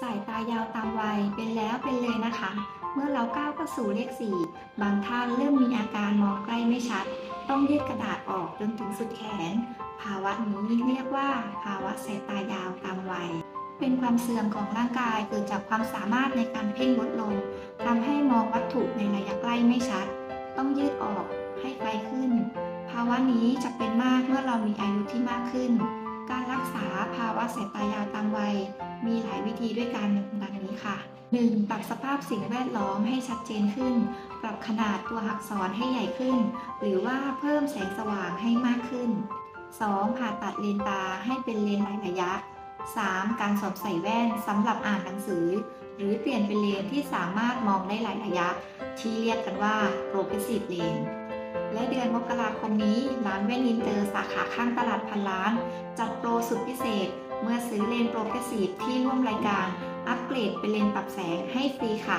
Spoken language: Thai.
สายตายาวตามวัยเป็นแล้วเป็นเลยนะคะ เมื่อเราก้าวเข้าสู่เลข 4 บางท่านเริ่มมีอาการมองใกล้ไม่ชัด ต้องยืดกระดาษออกจนถึงสุดแขน ภาวะนี้เรียกว่า ภาวะสายตายาวตามวัย เป็นความเสื่อมของร่างกายเกิดจากความสามารถในการเพ่งลดลงทำให้มองวัตถุในระยะใกล้ไม่ชัด ต้องยืดออกให้ไกลขึ้น ภาวะนี้จะเป็นมากเมื่อเรามีอายุที่มากขึ้น การรักษาภาวะสายตายาวตามวัยมีหลาย ธีด้วยกันดังนี้ค่ะ 1. ปรับสภาพสิ่งแวดล้อมให้ชัดเจนขึ้น ปรับขนาดตัวอักษรให้ใหญ่ขึ้น หรือว่าเพิ่มแสงสว่างให้มากขึ้น 2. ผ่าตัดเลนตาให้เป็นเลนหลายระยะ 3. การสวมใส่แว่นสำหรับอ่านหนังสือ หรือเปลี่ยนเป็นเลนที่สามารถมองได้หลายระยะ ที่เรียกกันว่า progressive lane และเดือนมกราคมนี้ร้านแว่นอินเตอร์สาขาข้างตลาดพันล้าน โปรเกรสซีฟที่ร่วมรายการ อัปเกรดเป็นเลนปรับแสงให้ฟรีค่ะ